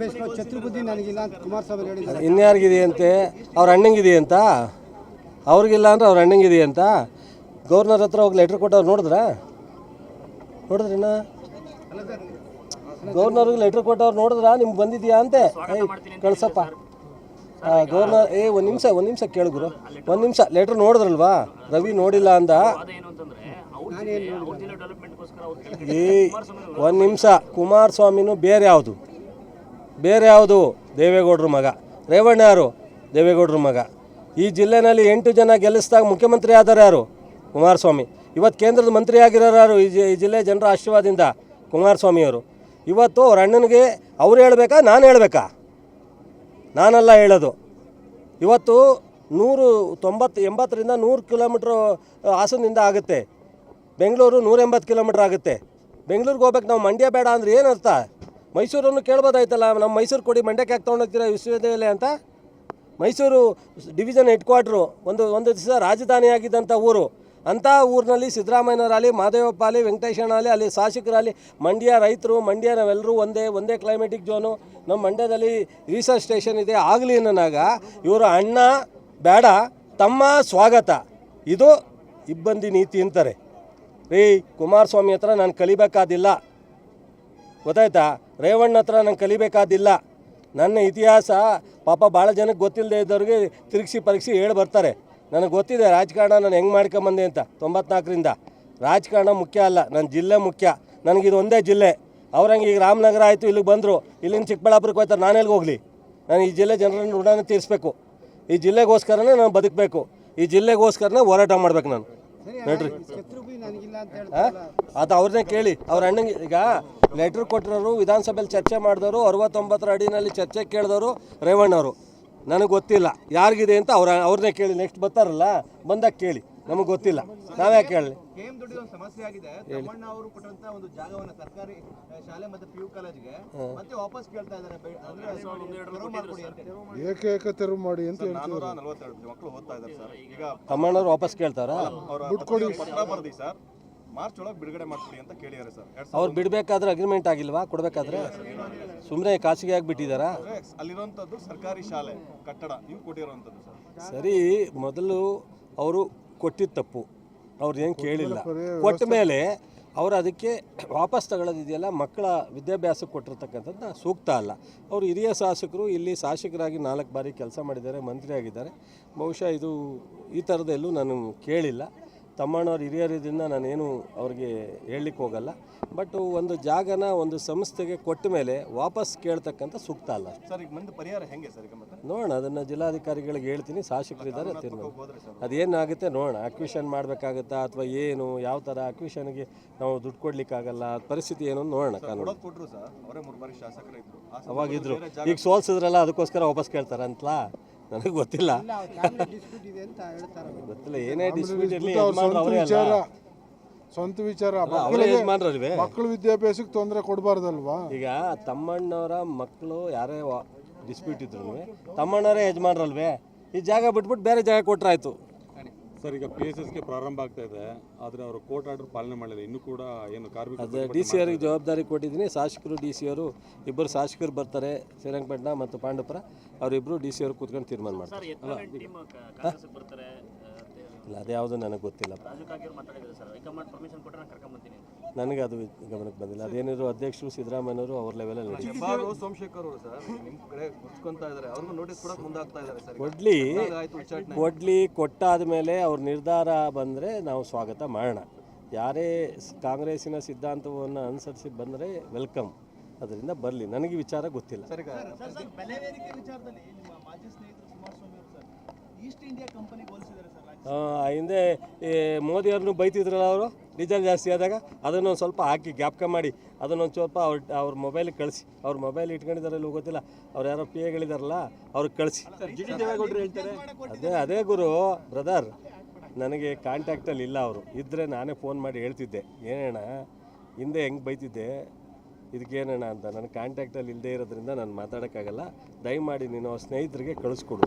ಬೇಸ್ಕೊ ಛತ್ರಬುದ್ಧಿ ನನಗಿಲ್ಲ ಅಂತ ಕುಮಾರಸ್ವಾಮಿ ಹೇಳಿದ್ದಾರೆ. ಇನ್ಯಾರಿಗಿದೆಯಂತೆ? ಅವ್ರ ಅಣ್ಣಂಗಿದೆಯಂತ? ಅವ್ರಿಗಿಲ್ಲ ಅಂದ್ರೆ ಅವ್ರ ಅಣ್ಣಂಗಿದೆಯಂತ? ಗೌರ್ನರ್ ಹತ್ರ ಹೋಗಿ ಲೆಟ್ರ್ ಕೊಟ್ಟವ್ರು ನೋಡಿದ್ರಾ? ನೋಡಿದ್ರಿನ? ಗೌರ್ನರ್ಗೆ ಲೆಟ್ರ್ ಕೊಟ್ಟವ್ರು ನೋಡಿದ್ರಾ? ನಿಮ್ಗೆ ಬಂದಿದ್ಯಾ ಅಂತೆ? ಏಯ್ ಕಳ್ಸಪ್ಪ. ಗವರ್ನರ್ ಗೌರ್ನರ್ ಏ ಒಂದು ನಿಮಿಷ ಒಂದು ನಿಮಿಷ ಕೇಳಿದ್ರು ಒಂದು ನಿಮಿಷ ಲೆಟ್ರ್ ನೋಡಿದ್ರಲ್ವಾ? ರವಿ ನೋಡಿಲ್ಲ ಅಂದ? ಏ ಒಂದು ನಿಮಿಷ ಕುಮಾರಸ್ವಾಮಿನೂ ಬೇರೆ ಯಾವುದು? ಬೇರೆ ಯಾವುದು? ದೇವೇಗೌಡರ ಮಗ. ರೇವಣ್ಣ ಯಾರು? ದೇವೇಗೌಡರ ಮಗ. ಈ ಜಿಲ್ಲೆನಲ್ಲಿ ಎಂಟು ಜನ ಗೆಲ್ಲಿಸಿದಾಗ ಮುಖ್ಯಮಂತ್ರಿ ಆದರು ಯಾರು? ಕುಮಾರಸ್ವಾಮಿ. ಇವತ್ತು ಕೇಂದ್ರದ ಮಂತ್ರಿ ಆಗಿರೋರು ಯಾರು? ಈ ಈ ಜಿಲ್ಲೆ ಜನರ ಆಶೀರ್ವಾದದಿಂದ ಕುಮಾರಸ್ವಾಮಿಯವರು ಇವತ್ತು ಅವ್ರ ಅಣ್ಣನಿಗೆ ಅವ್ರು ಹೇಳಬೇಕಾ, ನಾನು ಹೇಳಬೇಕಾ? ನಾನಲ್ಲ ಹೇಳೋದು. ಇವತ್ತು ನೂರು ತೊಂಬತ್ತು, ಎಂಬತ್ತರಿಂದ ನೂರು ಕಿಲೋಮೀಟ್ರ್ ಹಾಸನದಿಂದ ಆಗುತ್ತೆ. ಬೆಂಗಳೂರು ನೂರ ಎಂಬತ್ತು ಕಿಲೋಮೀಟ್ರ್ ಆಗುತ್ತೆ. ಬೆಂಗಳೂರಿಗೆ ಹೋಗ್ಬೇಕು, ನಾವು ಮಂಡ್ಯ ಬೇಡ ಅಂದ್ರೆ ಏನು ಅರ್ಥ ಮೈಸೂರನ್ನು ಕೇಳ್ಬೋದಾಯ್ತಲ್ಲ, ನಮ್ಮ ಮೈಸೂರು ಕೊಡಿ ಮಂಡ್ಯಕ್ಕೆ ಯಾಕೆ ತೊಗೊಂಡೋಗ್ತೀರಾ ವಿಶ್ವವಿದ್ಯಾಲಯ ಅಂತ? ಮೈಸೂರು ಡಿವಿಷನ್ ಹೆಡ್ ಕ್ವಾರ್ಟ್ರು ಒಂದು ಒಂದು ದಿವಸ ರಾಜಧಾನಿಯಾಗಿದ್ದಂಥ ಊರು. ಅಂಥ ಊರಿನಲ್ಲಿ ಸಿದ್ದರಾಮಯ್ಯನವರಾಗಲಿ ಮಾದೇವಪ್ಪ ಆಗಲಿ ವೆಂಕಟೇಶಣ್ಣ ಅಲ್ಲಿ ಅಲ್ಲಿ ಶಾಸಕರಾಗಲಿ, ಮಂಡ್ಯ ರೈತರು, ಮಂಡ್ಯ ನಾವೆಲ್ಲರೂ ಒಂದೇ ಒಂದೇ ಕ್ಲೈಮೆಟಿಕ್ ಝೋನು ನಮ್ಮ ಮಂಡ್ಯದಲ್ಲಿ ರಿಸರ್ಚ್ ಸ್ಟೇಷನ್ ಇದೆ, ಆಗಲಿ ಅನ್ನೋನಾಗ ಇವರು ಅಣ್ಣ, ಬೇಡ, ತಮ್ಮ ಸ್ವಾಗತ. ಇದು ಇಬ್ಬಂದಿ ನೀತಿ ಅಂತಾರೆ. ರೀ ಕುಮಾರಸ್ವಾಮಿ ಹತ್ರ ನಾನು ಕಲಿಬೇಕಾದಿಲ್ಲ. ಗೊತ್ತಾಯ್ತಾ? ರೇವಣ್ಣ ಹತ್ರ ನಂಗೆ ಕಲಿಬೇಕಾದಿಲ್ಲ. ನನ್ನ ಇತಿಹಾಸ ಪಾಪ ಭಾಳ ಜನಕ್ಕೆ ಗೊತ್ತಿಲ್ಲದೆ ಇದ್ದವ್ರಿಗೆ ತಿರುಗಿಸಿ ಪರೀಕ್ಷೆ ಹೇಳಿ ಬರ್ತಾರೆ. ನನಗೆ ಗೊತ್ತಿದೆ ರಾಜಕಾರಣ ನಾನು ಹೆಂಗೆ ಮಾಡ್ಕೊಂಬಂದೆ ಅಂತ ತೊಂಬತ್ನಾಲ್ಕರಿಂದ. ರಾಜಕಾರಣ ಮುಖ್ಯ ಅಲ್ಲ ನನ್ನ ಜಿಲ್ಲೆ ಮುಖ್ಯ. ನನಗಿದು ಒಂದೇ ಜಿಲ್ಲೆ. ಅವ್ರಂಗೆ ಈಗ ರಾಮನಗರ ಆಯಿತು ಇಲ್ಲಿಗೆ ಬಂದರು. ಇಲ್ಲಿಂದ ಚಿಕ್ಕಬಳ್ಳಾಪುರಕ್ಕೆ ಹೋಗ್ತಾರೆ ನಾನು ಎಲ್ಲಿಗೆ ಹೋಗಲಿ? ನಾನು ಈ ಜಿಲ್ಲೆ ಜನರನ್ನು ಋಣನ ತೀರಿಸ್ಬೇಕು. ಈ ಜಿಲ್ಲೆಗೋಸ್ಕರನೇ ನಾನು ಬದುಕಬೇಕು. ಈ ಜಿಲ್ಲೆಗೋಸ್ಕರನೇ ಹೋರಾಟ ಮಾಡ್ಬೇಕು ನಾನು. ನೋಡ್ರಿ? ಅದು ಅವ್ರನ್ನೇ ಕೇಳಿ. ಅವ್ರ ಅಣ್ಣಂಗೆ ಈಗ ಲೆಟ್ರ್ ಕೊಟ್ಟಿರೋರು ವಿಧಾನಸಭೆಯಲ್ಲಿ ಚರ್ಚೆ ಮಾಡಿದವರು ಅರವತ್ತೊಂಬತ್ತರ ಅಡಿನಲ್ಲಿ ಚರ್ಚೆ ಕೇಳಿದವರು ರೇವಣ್ಣವರು. ನನಗೆ ಗೊತ್ತಿಲ್ಲ. ಯಾರಿಗಿದೆ ಅಂತ ಅವ್ರ ಅವ್ರನ್ನೇ ಕೇಳಿ. ನೆಕ್ಸ್ಟ್ ಬರ್ತಾರಲ್ಲ ಬಂದಾಗ ಕೇಳಿ. ನಮಗೆ ಗೊತ್ತಿಲ್ಲ. ನಾವ್ಯಾಕೆ ಒಂದು ಸಮಸ್ಯೆ ಆಗಿದೆ. ತಮ್ಮಣ್ಣ ಅವರು ಕೊಟ್ಟಂತ ಒಂದು ಜಾಗವನ್ನ ಸರ್ಕಾರಿ ಶಾಲೆ ಮತ್ತೆ ಪಿ ಯು ಕಾಲೇಜ್ಗೆ ಮತ್ತೆ ವಾಪಸ್ ಕೇಳ್ತಾ ಇದ್ದಾರೆ. ತೆರವು ಹೇಳಿ. ಮಾಡಿ ಅಂತ ನಾನೂರ ನಲವತ್ತೆರಡು ಮಕ್ಕಳು ಓದ್ತಾ ಇದ್ದಾರೆ ಸರ್. ಈಗ ತಮ್ಮಣ್ಣವ್ರು ವಾಪಸ್ ಕೇಳ್ತಾರಾ? ಅವರ ಪತ್ರ ಬರ್ದಿ ಸರ್. ಮಾರ್ಚ್ ಒಳಗೆ ಬಿಡುಗಡೆ ಮಾಡ್ಕೊಡಿ ಅಂತ ಕೇಳಿದ್ದಾರೆ ಸರ್. ಎರಡ್ ಅವ್ರು ಬಿಡಬೇಕಾದ್ರೆ ಅಗ್ರಿಮೆಂಟ್ ಆಗಿಲ್ವಾ? ಕೊಡಬೇಕಾದ್ರೆ? ಸುಮ್ಮನೆ ಖಾಸಗಿ ಆಗಿಬಿಟ್ಟಿದ್ದಾರಾ? ಅಲ್ಲಿರುವಂಥದ್ದು ಸರ್ಕಾರಿ ಶಾಲೆ ಕಟ್ಟಡ ನೀವು ಕೊಟ್ಟಿರುವಂಥದ್ದು ಸರ್. ಸರಿ ಮೊದಲು ಅವರು ಕೊಟ್ಟಿದ್ದ ತಪ್ಪು. ಅವ್ರು ಏನು ಕೇಳಿಲ್ಲ. ಕೊಟ್ಟ ಮೇಲೆ ಅವರು ಅದಕ್ಕೆ ವಾಪಸ್ ತಗೊಳ್ಳೋದಿದೆಯಲ್ಲ ಮಕ್ಕಳ ವಿದ್ಯಾಭ್ಯಾಸಕ್ಕೆ ಕೊಟ್ಟಿರ್ತಕ್ಕಂಥದ್ದು ಸೂಕ್ತ ಅಲ್ಲ. ಅವರು ಹಿರಿಯ ಶಾಸಕರು ಇಲ್ಲಿ ಶಾಸಕರಾಗಿ ನಾಲ್ಕು ಬಾರಿ ಕೆಲಸ ಮಾಡಿದ್ದಾರೆ ಮಂತ್ರಿ ಆಗಿದ್ದಾರೆ ಬಹುಶಃ ಇದು ಈ ಥರದ್ದೆಲ್ಲೂ ನಾನು ಕೇಳಿಲ್ಲ. ತಮ್ಮಣ್ಣವ್ರ ಹಿರಿಯರಿದ್ರಿಂದ ನಾನೇನು ಅವ್ರಿಗೆ ಹೇಳಲಿಕ್ಕೆ ಹೋಗಲ್ಲ. ಬಟ್ ಒಂದು ಜಾಗನ ಒಂದು ಸಂಸ್ಥೆಗೆ ಕೊಟ್ಟ ಮೇಲೆ ವಾಪಸ್ ಕೇಳ್ತಕ್ಕಂಥ ಸೂಕ್ತ ಅಲ್ಲ ಸರ್ ಈಗ ಮುಂದೆ ಪರಿಹಾರ ಹೆಂಗೆ ಸರ್ ಈಗ ಮತ್ತೆ? ನೋಡೋಣ ಅದನ್ನು ಜಿಲ್ಲಾಧಿಕಾರಿಗಳಿಗೆ ಹೇಳ್ತೀನಿ ಶಾಸಕರಿದ್ದಾರೆ ಅದೇನಾಗುತ್ತೆ ನೋಡೋಣ ಅಕ್ವಿಷನ್ ಮಾಡಬೇಕಾಗತ್ತಾ ಅಥವಾ ಏನು ಯಾವ ಥರ ಅಕ್ವಿಷನ್ಗೆ ನಾವು ದುಡ್ಡು ಕೊಡ್ಲಿಕ್ಕಾಗಲ್ಲ ಪರಿಸ್ಥಿತಿ ಏನು ನೋಡೋಣ ಕಾನೂನು. ಕೊಡೋದು ಸರ್ ಅವರೇ ಮೂರು ಬಾರಿ ಶಾಸಕರು ಇದ್ರು ಆ ಅವಾಗಿದ್ರು. ಈಗ ಸೋಲ್ಸಿದ್ರಲ್ಲ ಅದಕ್ಕೋಸ್ಕರ ವಾಪಸ್ ಕೇಳ್ತಾರ ಅಂತಲಾ ನನಗೆ ಗೊತ್ತಿಲ್ಲ. ಗೊತ್ತಿಲ್ಲ ಏನೇ ಡಿಸ್ಪ್ಯೂಟ್ ಇರಲಿ ಅವ್ರ ಅವರೇ ವಿಚಾರ ಸ್ವಂತ ವಿಚಾರ. ಅವರೇ ಮಕ್ಕಳಿಗೆ ಯಜಮಾನ್ರಲ್ವೇ ಮಕ್ಕಳ ವಿದ್ಯಾಭ್ಯಾಸಕ್ಕೆ ತೊಂದರೆ ಕೊಡಬಾರ್ದಲ್ವಾ? ಈಗ ತಮ್ಮಣ್ಣವರ ಮಕ್ಕಳು ಯಾರೇ ಡಿಸ್ಪ್ಯೂಟ್ ಇದ್ರು ತಮ್ಮಣ್ಣವರೇ ಯಜಮಾನ್ರಲ್ವೇ? ಈ ಜಾಗ ಬಿಟ್ಬಿಟ್ಟು ಬೇರೆ ಜಾಗ ಕೊಟ್ರಾಯ್ತು. ಸರ್ ಈಗ ಪಿ ಎಸ್ ಎಸ್ಗೆ ಪ್ರಾರಂಭ ಆಗ್ತಾ ಇದೆ ಆದರೆ ಅವರು ಕೋರ್ಟ್ ಆರ್ಡರ್ ಪಾಲನೆ ಮಾಡಲಿಲ್ಲ. ಇನ್ನೂ ಕೂಡ ಏನು ಕಾರ್ಮಿಕ ಅದೇ ಡಿ ಸಿ ಅವರಿಗೆ ಜವಾಬ್ದಾರಿ ಕೊಟ್ಟಿದ್ದೀನಿ. ಶಾಸಕರು ಡಿ ಸಿ ಅವರು ಇಬ್ಬರು ಶಾಸಕರು ಬರ್ತಾರೆ ಶ್ರೀರಂಗಪಟ್ಟಣ ಮತ್ತು ಪಾಂಡವಪುರ. ಅವರಿಬ್ಬರು ಡಿ ಸಿ ಅವರು ಕೂತ್ಕೊಂಡು ತೀರ್ಮಾನ ಮಾಡ್ತಾರೆ. ಇಲ್ಲ ಅದ್ಯಾವುದು ನನಗೆ ಗೊತ್ತಿಲ್ಲ. ನನಗೆ ಅದು ಗಮನಕ್ಕೆ ಬಂದಿಲ್ಲ. ಅದೇನಿದ್ರು ಅಧ್ಯಕ್ಷರು ಸಿದ್ದರಾಮಯ್ಯವರು ಅವ್ರ ಲೆವೆಲಲ್ಲಿ ಹೆಬ್ಬಾರು ಸೋಮಶೇಖರ್ ಅವರು ಸರ್. ನಿಮ್ಮ ಕಡೆ ಗುರ್ಸ್ಕೊಂತ ಇದ್ದಾರೆ. ಅವ್ರಿಗೂ ನೋಟಿಸ್ ಕೊಡಕ್ಕೆ ಮುಂದಾಗ್ತಾ ಇದ್ದಾರೆ ಸರ್. ಕೊಡ್ಲಿ ಆಯ್ತು ಉಚ್ಚಾಟನೆ. ಕೊಡ್ಲಿ ಕೊಟ್ಟಾದ ಮೇಲೆ ಅವ್ರ ನಿರ್ಧಾರ ಬಂದರೆ ನಾವು ಸ್ವಾಗತ ಮಾಡೋಣ. ಯಾರೇ ಸ್- ಕಾಂಗ್ರೆಸ್ಸಿನ ಸಿದ್ಧಾಂತವನ್ನು ಅನುಸರಿಸಿ ಬಂದರೆ ವೆಲ್ಕಮ್ ಅದರಿಂದ ಬರಲಿ. ನನಗೆ ವಿಚಾರ ಗೊತ್ತಿಲ್ಲ. ಸರ್ ಈಗ ಬೆಲೆ ವಿಚಾರದಲ್ಲಿ ನಿಮ್ಮ ಮಾಜಿ ಸ್ನೇಹಿತರು ಕುಮಾರಸ್ವಾಮಿ ಸರ್ ಈಸ್ಟ್ ಇಂಡಿಯಾ ಕಂಪನಿಗೆ ಹೋಲಿಸಿದ್ದಾರೆ ಸರ್ ಆ, ಹಿಂದೆ ಮೋದಿ ಮೋದಿಯವ್ರನ್ನೂ ಬೈತಿದ್ರಲ್ಲ ಅವರು? ಡೀಸೆಲ್ ಜಾಸ್ತಿ ಆದಾಗ ಅದನ್ನೊಂದು ಸ್ವಲ್ಪ ಹಾಕಿ ಜ್ಞಾಪಕ ಮಾಡಿ ಅದನ್ನೊಂದು ಸ್ವಲ್ಪ ಅವ್ರ ಅವ್ರ ಮೊಬೈಲಿಗೆ ಕಳಿಸಿ. ಅವ್ರ ಮೊಬೈಲ್ ಇಟ್ಕೊಂಡಿದ್ದಾರಲ್ಲ ಗೊತ್ತಿಲ್ಲ. ಅವ್ರು ಯಾರೋ ಪಿ ಎಗಳಿದಾರಲ್ಲ ಅವ್ರಿಗೆ ಕಳಿಸಿ. ಅದೇ ಅದೇ ಗುರು ಬ್ರದರ್ ನನಗೆ ಕಾಂಟ್ಯಾಕ್ಟಲ್ಲಿ ಇಲ್ಲ ಅವರು. ಇದ್ದರೆ ನಾನೇ ಫೋನ್ ಮಾಡಿ ಹೇಳ್ತಿದ್ದೆ. ಏನಣ್ಣ ಹಿಂದೆ ಹೆಂಗೆ ಬೈತಿದ್ದೆ? ಇದಕ್ಕೇನಣ್ಣ ಅಂತ? ನನ್ನ ಕಾಂಟ್ಯಾಕ್ಟಲ್ಲಿ ಇಲ್ಲದೇ ಇರೋದ್ರಿಂದ ನಾನು ಮಾತಾಡೋಕ್ಕಾಗಲ್ಲ. ದಯಮಾಡಿ ನೀನು ಅವ್ರ ಸ್ನೇಹಿತರಿಗೆ ಕಳಿಸ್ಕೊಡು